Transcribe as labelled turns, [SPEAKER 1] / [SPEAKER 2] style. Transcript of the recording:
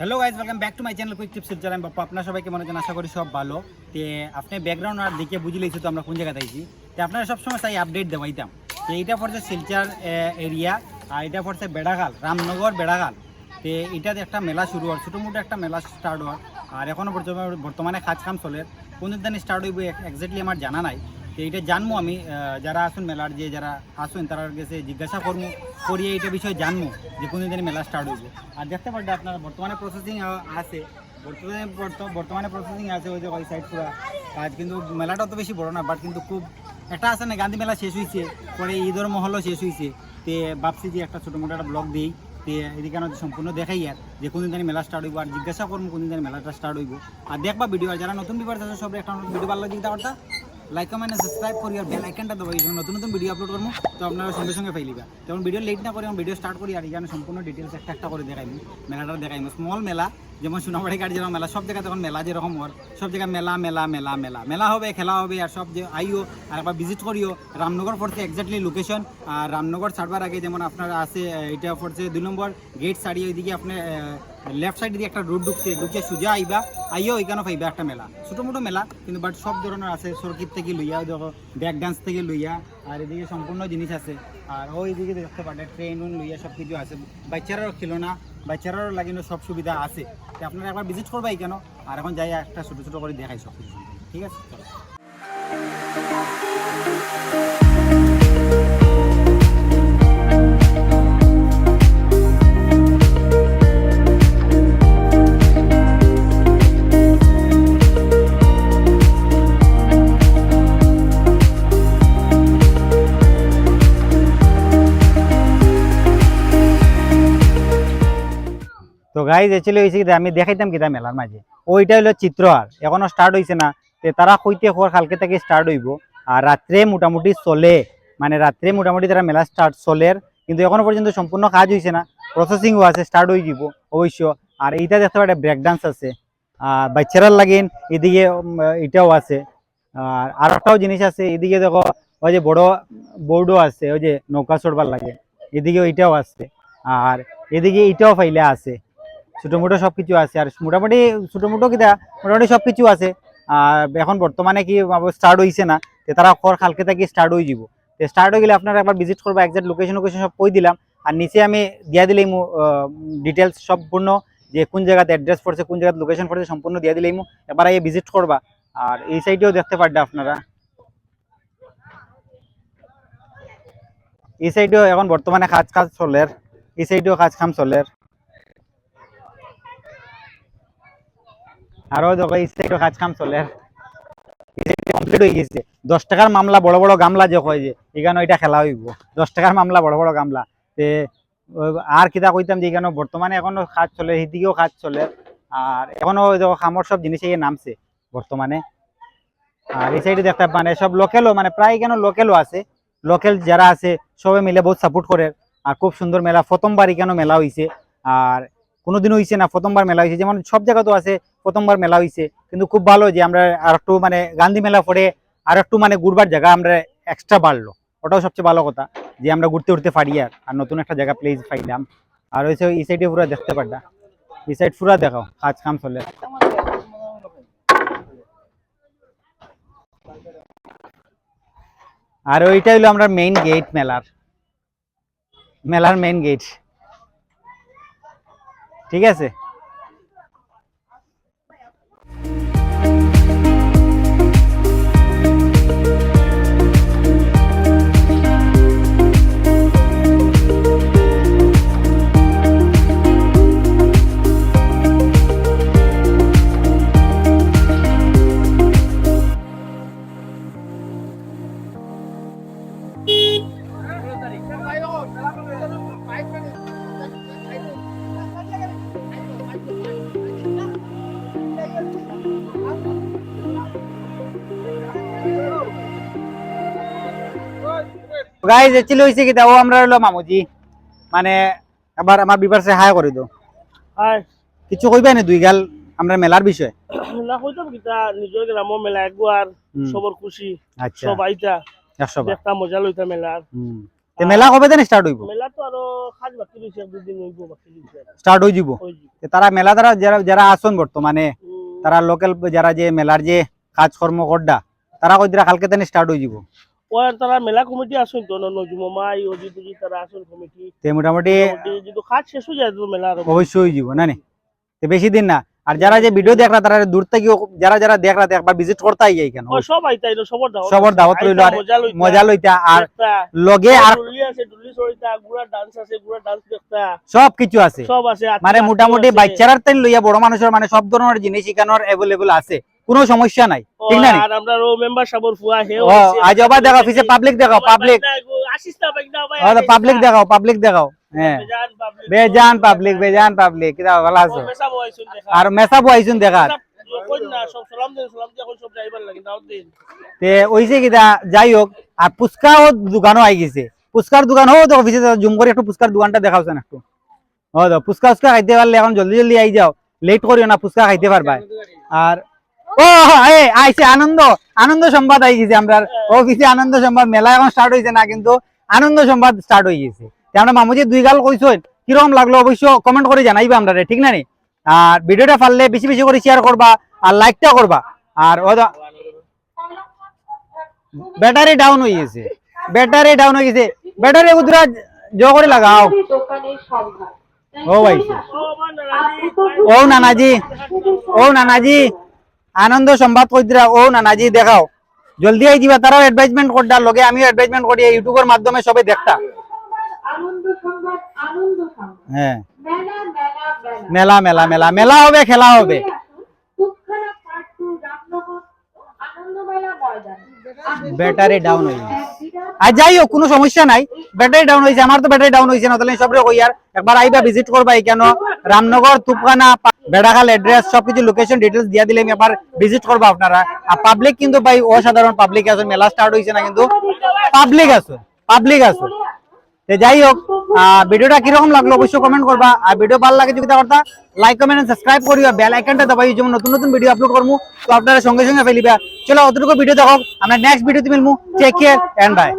[SPEAKER 1] Hello guys welcome back to my channel quick tips আমি বাপ্পা আপনার সবাই কেমন আছেন? আশা করি সব ভালো। তে, আপনি ব্যাকগ্রাউন্ড আর দেখে বুঝে তো আমরা কোন জায়গাতে আইছি তো, আপনারা সবসময় চাই আপডেট দেওয়াইতাম তো, এইটা পড়ছে শিলচার এরিয়া আর এটা পড়ছে বেড়াগাল, রামনগর, বেড়াগাল। তো, এটাতে একটা মেলা শুরু হয় ছোটো মোটো একটা মেলা স্টার্ট হয় আর এখনও বর্তমানে বর্তমানে কাজ কাম চলে। কোন দিন স্টার্ট হইব এক্স্যাক্টলি আমার জানা নাই। তো এইটা জানব আমি যারা আসুন মেলার যে যারা আসুন তারা কাছে জিজ্ঞাসা করব, করিয়ে এইটা বিষয়ে জানব যে কোন দিন মেলা স্টার্ট হইব। আর দেখতে পারবে আপনারা বর্তমানে প্রসেসিং আছে, বর্তমানে বর্ত- বর্তমানে প্রসেসিং আছে ওই যে ওই সাইড পুরো। কাজ কিন্তু মেলাটা তো বেশি বড় না বাট কিন্তু খুব একটা আছে না, গান্ধী মেলা শেষ হয়েছে পরে ঈদের মহলও শেষ হয়েছে তে ভাবছি যে একটা ছোটো মোটো একটা ব্লগ দিই, তে এদিকে আমি সম্পূর্ণ দেখাই আর, যে কোনদিন জানি মেলা স্টার্ট হইব, আর জিজ্ঞাসা করব কোনদিন জানি মেলাটা স্টার্ট হইব। আর দেখবা ভিডিও আর যারা নতুন বিবার আছে সব একটা ভিডিও ভালো পারতা লাইক কমেন্ট সাবস্ক্রাইব করি আর বেল আইকনটা দেবো। এই নতুন নতুন ভিডিও আপলোড করব, তো আপনারা সঙ্গে সঙ্গে পাইলিবা যেমন ভিডিও লেট না করে আমি ভিডিও স্টার্ট করি, আর এখানে সম্পূর্ণ ডিটেলস একটা একটা করে দেখাইমু। মেলাটা দেখাইমু। স্মল মেলা, যেমন সোনাবাড়ি কাঠ যেরকম মেলা, সব জায়গায় তখন মেলা যেরকম ওর। সব জায়গায় মেলা মেলা মেলা মেলা। মেলা হবে, খেলা হবে, আর সব যে আইও, আর একবার ভিজিট করিও। রামনগর পড়ছে এক্স্যাক্টলি লোকেশন আর রামনগর ছাড়বার আগে যেমন আপনার আছে এটা পড়ছে দুই নম্বর গেট ছাড়িয়ে ওইদিকে আপনি লেফট সাইড দিয়ে একটা রোড ঢুকছে, ঢুকে সোজা আইবা আইও ওইখানে পাইবা একটা মেলা। ছোটো মোটো মেলা, কিন্তু বাট সব ধরনের আছে সর্কিট থেকে লইয়া দেখো ব্যাক ডান্স থেকে লইয়া, আর এদিকে সম্পূর্ণ জিনিস আছে। আর ওই দিকে দেখতে পারে ট্রেন উন লইয়া সব কিছু আছে। বাচ্চারাও খেলনা বাচ্চারাও লাগিনো সব সুবিধা আছে। তো আপনারা একবার ভিজিট করবাই কেন আর এখন যাই একটা ছোটো ছোটো করে দেখাই সব কিছু ঠিক আছে? চলো গাইজ অ্যাকচুয়ালি হয়েছে আমি দেখাইতাম কিতা মেলার মাঝে। ওইটা হলো চিত্র আর এখনও স্টার্ট হয়েছে না। তে তারা কইতে হওয়ার কালকে থেকে স্টার্ট হইব। আর রাত্রে মোটামুটি চলে। মানে রাত্রে মোটামুটি তারা মেলা স্টার্ট চলের। কিন্তু এখনও পর্যন্ত সম্পূর্ণ কাজ হয়েছে না। প্রসেসিংও আছে স্টার্ট হয়ে যাব অবশ্য। আর এইটা দেখতে পারে ব্রেক ডান্স আছে। আর বাচ্চারার লাগেন, এদিকে এটাও আছে। আর আর একটাও জিনিস আছে, এদিকে দেখো, ওই যে বড় বোর্ডও আছে, ওই যে নৌকা চড়বার লাগে। এদিকে ওইটাও আছে। আর এদিকে এটাও ফাইলে আছে। ছোটো মোটো সব কিছু আছে। আর মোটামুটি ছোটো মোটো কিতা মোটামুটি সব কিছু আছে। আর এখন বর্তমানে কি স্টার্ট হয়েছে না, তে তারা খর খালকে থাকি স্টার্ট হয়ে যাব তো স্টার্ট হয়ে গেলে আপনারা একবার ভিজিট করব একজাক্ট লোকেশন লোকেশন সব কই দিলাম। আর নিচে আমি দিয়া দিলেই ডিটেলস সম্পূর্ণ যে কোন জায়গাতে অ্যাড্রেস পড়ছে, কোন জায়গাতে লোকেশন পড়ছে সম্পূর্ণ দিয়া দিলেই এবার এই ভিজিট করবা। আর এই সাইডেও দেখতে পারবে আপনারা। এই সাইডেও এখন বর্তমানে কাজ কাজ চলের। এই সাইডেও কাজ কাম চলের। আরও দেখো কাজ কাম চলে। কমপ্লিট হয়ে গেছে। দশ টাকার মামলা, বড় বড় গামলা যে কয় যে এখানে ওইটা খেলা হইব। দশ টাকার মামলা, বড় বড় গামলা। আর কিতা কইতাম যে এখানে বর্তমানে এখনও কাজ চলে সেদিকেও কাজ চলে। আর এখনও দেখো, খামর সব জিনিস নামছে বর্তমানে। আর এই সাইডে দেখতে মানে সব লোকেলও মানে প্রায় কেন লোকেলও আছে। লোকেল যারা আছে সবাই মিলে বহুত সাপোর্ট করে। আর খুব সুন্দর মেলা, প্রথমবার এখানে মেলা হইছে। আর কোনোদিন হইছে না, প্রথমবার মেলা হয়েছে যেমন সব জায়গাতেও আছে, প্রথমবার মেলা হয়েছে কিন্তু খুব ভালো যে আমরা আর একটু মানে গান্ধী মেলা পরে আর একটু মানে ঘুরবার জায়গা আমরা এক্সট্রা বাড়লো। ওটাও সবচেয়ে ভালো কথা যে আমরা ঘুরতে উঠতে পারি আর আর নতুন একটা জায়গা প্লেস পাইলাম। আর হয়েছে এই সাইডে পুরো দেখতে পারটা এই সাইড পুরো দেখাও, কাজ কাম চলে। আর ওইটা হইল আমরা মেইন গেট মেলার। মেলার মেইন গেট ঠিক আছে? গাইজ অ্যাকচুয়ালি হইছে কি ও আমরা হলো মামুজি। মানে আমার হাই করে দাও।
[SPEAKER 2] হাই
[SPEAKER 1] কিছু কইবা নি দুই গাল আমরা মেলার বিষয়।
[SPEAKER 2] না কইতাম কিতা নিজের গ্রাম্য মেলা একবার সবর খুশি
[SPEAKER 1] আচ্ছা।
[SPEAKER 2] সব আইতা।
[SPEAKER 1] একশো বার
[SPEAKER 2] মজা লইতা মেলার।
[SPEAKER 1] তে মেলা কবে দিন স্টার্ট হইব?
[SPEAKER 2] মেলা তো আরও খাজ বাকি এক দুদিন হইব বাকি
[SPEAKER 1] স্টার্ট যাব
[SPEAKER 2] যে।
[SPEAKER 1] তো তারা মেলা দ্বারা যারা যারা আসন বর্তমানে তারা লোকাল যারা যে মেলার যে কাজকর্ম করডা তারা কই দিরা কালকে তেনে স্টার্ট হয়ে যাব
[SPEAKER 2] তারা মেলা কমিটি আসুন তো নজুমাই তারা আসুন কমিটি।
[SPEAKER 1] তে মোটামুটি
[SPEAKER 2] যদি কাজ শেষ হয়ে যায় মেলা
[SPEAKER 1] অবশ্যই যাব না বেশি দিন না। আর যারা যে ভিডিও দেখরা তারা দূর থেকে যারা যারা দেখরা একবার ভিজিট করতে আই কেন?
[SPEAKER 2] সব সবার দাওয়াত
[SPEAKER 1] সবার। দাওয়াত রইল আর
[SPEAKER 2] মজা লইতা
[SPEAKER 1] আর লগে আর
[SPEAKER 2] ডুলি আছে ডুলি সরিতা গুড়া ডান্স আছে গুড়া ডান্স দেখতা।
[SPEAKER 1] সব কিছু আছে।
[SPEAKER 2] সব আছে
[SPEAKER 1] মানে মোটামুটি। বাচ্চারার তেল লইয়া বড় মানুষের মানে সব ধরনের জিনিস এখানোর অ্যাভেলেবল আছে। কোনো সমস্যা নাই ঠিক না
[SPEAKER 2] আর আমরা রো মেম্বার সাবর ফুয়া
[SPEAKER 1] ও আজ আবার দেখাও পিছে পাবলিক দেখাও পাবলিক
[SPEAKER 2] আসিস না ভাই না ভাই
[SPEAKER 1] পাবলিক দেখাও পাবলিক দেখাও হ্যাঁ।
[SPEAKER 2] বেজান পাবলিক
[SPEAKER 1] বেজান পাবলিক পাবলিক কিটা ভালো আছো?
[SPEAKER 2] দেখা।
[SPEAKER 1] আর মেসা বইছুন
[SPEAKER 2] দাও দিন
[SPEAKER 1] তে ওইছে কিটা যাই হোক আর পুস্কাও দোকানও আই গেছে। পুস্কার দোকান হোক তো অফিসে জুম করে একটু পুস্কার দোকানটা দেখাওছেন একটু। ও তো পুস্কা উস্কা খাইতে পারলে এখন জলদি জলদি আই যাও। লেট করিও না পুস্কা খাইতে পারবা আর ও এ আইছে আনন্দ। আনন্দ সংবাদ আই গেছে আমরা অফিসে আনন্দ সংবাদ মেলা এখন স্টার্ট হয়েছে না কিন্তু আনন্দ সংবাদ স্টার্ট হয়ে গেছে। আমরা মামুজি দুই গাল কইছেন কীরকম লাগল অবশ্য কমেন্ট করে জানাইবা আমরা ঠিক না নি? আর ভিডিওটা পারলে বেশি বেশি করে শেয়ার করবা আর লাইকটা করবা। আর ব্যাটারি ডাউন হয়ে গেছে। ব্যাটারি ডাউন হয়ে গেছে। ব্যাটারি উদরা জো করে লাগাও। ও ভাই।
[SPEAKER 2] ও
[SPEAKER 1] নানাজি। ও নানাজি। আনন্দ সংবাদ কইতরা ও নানাজি দেখাও। জলদি আই দিবা তারাও অ্যাডভাইজমেন্ট করডা লগে আমিও অ্যাডভাইজমেন্ট করি ইউটিউবের মাধ্যমে সবে দেখতা। হ্যাঁ।
[SPEAKER 3] মেলা মেলা
[SPEAKER 1] মেলা।
[SPEAKER 3] মেলা
[SPEAKER 1] হবে খেলা হবে। ব্যাটারি ডাউন হয়ে আর যাই হোক কোনো সমস্যা নাই। ব্যাটারি ডাউন হয়েছে আমার তো ব্যাটারি ডাউন হয়েছে না তাহলে সবরে কই আর। একবার আইবা ভিজিট করবা কেন? রামনগর, তুপখানা বেড়াখাল অ্যাড্রেস সবকিছু লোকেশন ডিটেলস দিয়া দিলে আমি একবার ভিজিট করবা আপনারা। আর পাবলিক কিন্তু ভাই, অসাধারণ পাবলিক আছে, মেলা স্টার্ট হয়েছে না কিন্তু। পাবলিক আছে পাবলিক আছে। যাই হোক ভিডিওটা কীরকম লাগল অবশ্যই কমেন্ট করবা। আর ভিডিও ভালো লাগে যদি কথা লাইক কমেন্ট সাবস্ক্রাইব করিবা বেল আইকনটা দবাই যেমন নতুন নতুন ভিডিও আপলোড করব তো আপনারা সঙ্গে সঙ্গে ফেলিবা। চলো, অতটুকু ভিডিও দেখো আমরা নেক্সট ভিডিওতে মিলমু। Take care and bye